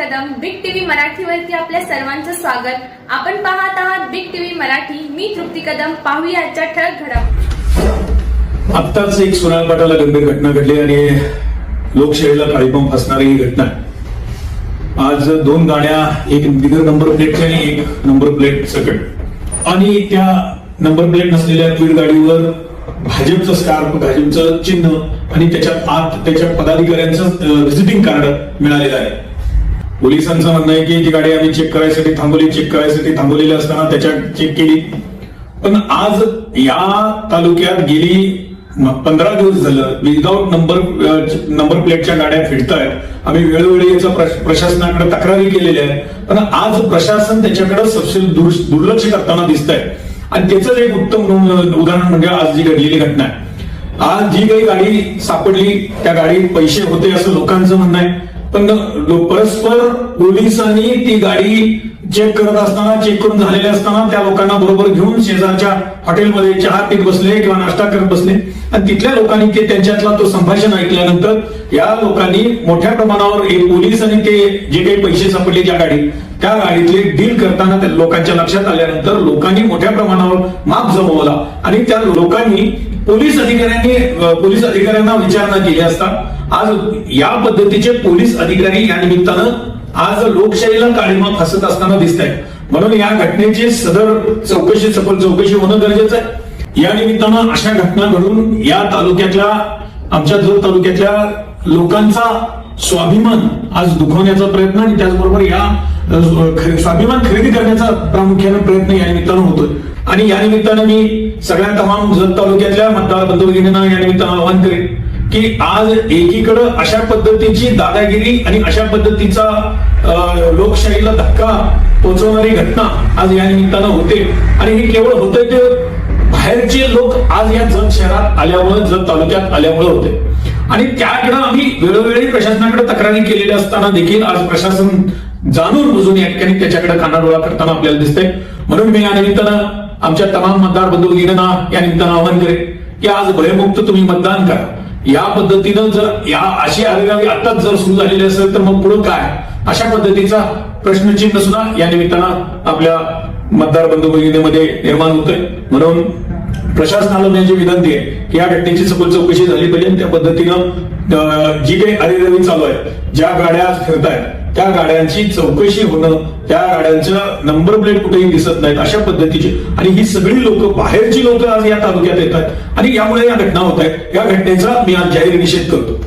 मराठीवरती आपल्या सर्वांचं स्वागत. आपण पाहत आहात बिग टीव्ही मराठी. मी तृप्ती कदम. पाहूया आजच्या ठळक घडामोडी. आत्ताच एक सोनाल पाटाला गंभीर घटना घडली आणि लोकशाहीला काळीपंप असणारी ही घटना. आज दोन गाड्या एक बिगर नंबर प्लेटची आणि एक नंबर प्लेट सकट. आणि त्या नंबर प्लेट नसलेल्या क्वीड गाडीवर भाजपचं स्कार्फ भाजपचं चिन्ह आणि त्याच्यात आत त्याच्या पदाधिकाऱ्यांचं व्हिजिटिंग कार्ड मिळालेलं आहे. पोलिसांचं म्हणणं आहे की ती गाडी आम्ही चेक करायसाठी थांबवली चेक करायसाठी थांबवलेली असताना त्याच्या चेक केली. पण आज या तालुक्यात गेली पंधरा दिवस झालं विदाऊट नंबर नंबर प्लेटच्या गाड्या फिरतायत. आम्ही वेळोवेळी याचा प्रशासनाकडे तक्रारी केलेल्या आहेत. पण आज प्रशासन त्याच्याकडे सबसे दुर्लक्ष करताना दिसत आहे आणि त्याचं एक उत्तम उदाहरण म्हणजे आज जी घडलेली घटना आहे. आज जी काही गाडी सापडली त्या गाडीत पैसे होते असं लोकांचं म्हणणं आहे. पण परस्पर पोलिसांनी ती गाडी चेक करत असताना चेक करून झालेले असताना त्या लोकांना बरोबर घेऊन शेजारच्या हॉटेलमध्ये चहा पीत बसले किंवा नाश्ता करत बसले. आणि तिथल्या लोकांनी ते त्यांच्यातला तो संभाषण ऐकल्यानंतर या लोकांनी मोठ्या प्रमाणावर पोलिसांनी पोलीस आणि ते जे काही पैसे सापडले त्या गाडीत त्या गाडीतले डील करताना त्या लोकांच्या लक्षात आल्यानंतर लोकांनी मोठ्या प्रमाणावर माप जमवला. आणि त्या लोकांनी पोलीस अधिकाऱ्यांनी पोलीस अधिकाऱ्यांना विचारणा केली असता. आज या पद्धतीचे पोलीस अधिकारी या निमित्तानं आज लोकशाहीला काळीमा फसत असताना दिसत आहेत म्हणून या घटनेची सदर चौकशी सफल चौकशी होणं गरजेचं आहे. या निमित्तानं अशा घटना घडून या तालुक्यातल्या आमच्या जर तालुक्यातल्या लोकांचा स्वाभिमान आज दुखवण्याचा प्रयत्न आणि त्याचबरोबर या स्वाभिमान खरेदी करण्याचा प्रामुख्याने प्रयत्न या निमित्तानं होतोय. आणि या निमित्तानं मी सगळ्या तमाम जत तालुक्यातल्या मतदार बंधू भगिनींना या निमित्तानं आवाहन करेन की आज एकीकडं अशा पद्धतीची दादागिरी आणि अशा पद्धतीचा लोकशाहीला धक्का पोहोचवणारी घटना आज या निमित्तानं होते. आणि हे केवळ होते ते बाहेरचे लोक आज या जत शहरात आल्यामुळे जत तालुक्यात आल्यामुळे होते आणि त्याकडे आम्ही वेळोवेळी प्रशासनाकडे तक्रारी केलेल्या असताना देखील आज प्रशासन जाणून बुजून या ठिकाणी त्याच्याकडे कानाडोळा करताना आपल्याला दिसतंय. म्हणून मी या निमित्तानं आमच्या तमाम मतदार बंधू गिरणा या निमित्तानं आवाहन करेन की आज भयमुक्त तुम्ही मतदान करा. या पद्धतीनं जर या अशी आरेगावी आताच जर सुरू झालेली असेल तर मग पुढे काय? अशा पद्धतीचा प्रश्नचिन्ह सुद्धा या निमित्तानं आपल्या मतदार बंधू भगिनीमध्ये निर्माण होतोय. म्हणून प्रशासनाला त्यांची विनंती आहे की या घटनेची सखोल चौकशी झाली पाहिजे त्या पद्धतीनं जी काही अरेरवी चालू आहे ज्या गाड्या फिरतायत त्या गाड्यांची चौकशी होणं त्या गाड्यांचं नंबर प्लेट कुठेही दिसत नाहीत अशा पद्धतीची. आणि ही सगळी लोक बाहेरची लोक आज या तालुक्यात येतात. आणि यामुळे या घटना होत आहेत. या घटनेचा मी आज जाहीर निषेध करतो.